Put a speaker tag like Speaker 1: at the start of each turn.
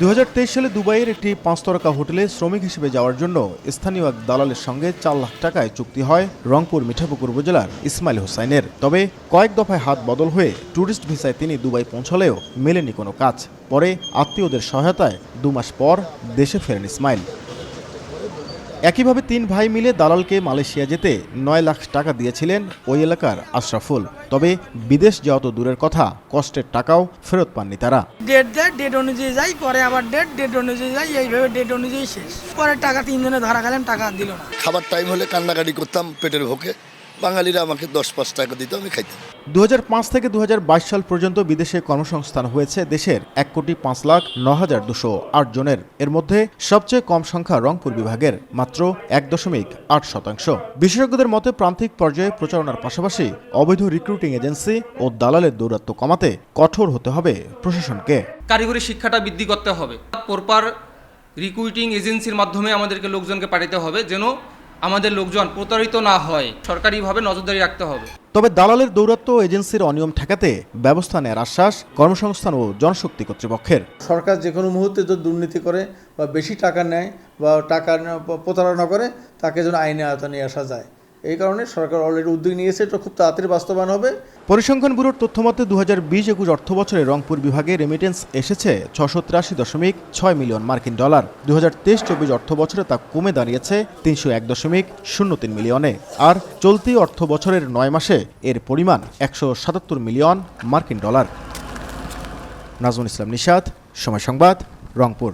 Speaker 1: দু হাজার তেইশ সালে দুবাইয়ের একটি পাঁচ তারকা হোটেলে শ্রমিক হিসেবে যাওয়ার জন্য স্থানীয় এক দালালের সঙ্গে চার লাখ টাকায় চুক্তি হয় রংপুর মিঠাপুকুর উপজেলার ইসমাইল হোসাইনের। তবে কয়েক দফায় হাত বদল হয়ে ট্যুরিস্ট ভিসায় তিনি দুবাই পৌঁছলেও মেলেনি কোনো কাজ। পরে আত্মীয়দের সহায়তায় দু মাস পর দেশে ফেরেন ইসমাইল। একইভাবে তিন ভাই মিলে দালালকে মালয়েশিয়া যেতে নয় লাখ টাকা দিয়েছিলেন ওই এলাকার আশরাফুল। তবে বিদেশ যাওয়া তো দূরের কথা কষ্টের টাকাও ফেরত পাননি তারা।
Speaker 2: ডেট দেয় ডেট অনুযায়ী যাই পরে আবার ডেট ডেট অনুযায়ী যাই এইভাবে ডেট অনুযায়ী শেষ। পরে টাকা তিনজনে ধরা গেলেন টাকা দিল না।
Speaker 3: খাবার টাইম হলে কান্নাকাটি করতাম পেটের ভোকে। বাঙালিরা আমাকে দশ পাঁচ টাকা দিত আমি খাইতাম।
Speaker 1: দু থেকে দুহাজার বাইশ সাল পর্যন্ত বিদেশে কর্মসংস্থান হয়েছে দেশের এক কোটি পাঁচ লাখ ন হাজার দুশো আট জনের। এর মধ্যে সবচেয়ে কম সংখ্যা রংপুর বিভাগের মাত্র এক দশমিক আট শতাংশ। বিশেষজ্ঞদের মতে প্রান্তিক পর্যায়ে প্রচারণার পাশাপাশি অবৈধ রিক্রুটিং এজেন্সি ও দালালের দৌরাত্ম্য কমাতে কঠোর হতে হবে প্রশাসনকে।
Speaker 4: কারিগরি শিক্ষাটা বৃদ্ধি করতে হবে। প্রপার রিক্রুটিং এজেন্সির মাধ্যমে আমাদেরকে লোকজনকে পাঠাতে হবে যেন আমাদের লোকজন প্রতারিত না হয় সরকারিভাবে নজরদারি রাখতে হবে।
Speaker 1: তবে দালালের দৌরাত্ম এজেন্সির অনিয়ম ঠেকাতে ব্যবস্থা নেয়ার আশ্বাস কর্মসংস্থান ও জনশক্তি কর্তৃপক্ষের।
Speaker 5: সরকার যে কোনো মুহূর্তে যদি দুর্নীতি করে বা বেশি টাকা নেয় বা টাকা ন- প্রতারণা করে তাকে যেন আইনে আওতা নিয়ে আসা যায়। এই কারণে সরকার অলরেডি উদ্যোগ নিয়েছে, এটা খুব তাড়াতাড়ি বাস্তবায়ন হবে।
Speaker 1: পরিসংখ্যান ব্যুরোর তথ্যমতে দু হাজার বিশ একুশ অর্থ বছরে রংপুর বিভাগে রেমিটেন্স এসেছে ছশো তিরাশি দশমিক ছয় মিলিয়ন মার্কিন ডলার। দু হাজার তেইশ চব্বিশ অর্থ বছরে তা কমে দাঁড়িয়েছে তিনশো এক দশমিক শূন্য তিন মিলিয়নে। আর চলতি অর্থ বছরের নয় মাসে এর পরিমাণ একশো সাতাত্তর মিলিয়ন মার্কিন ডলার। নাজমুল ইসলাম নিশাদ সময় সংবাদ, রংপুর।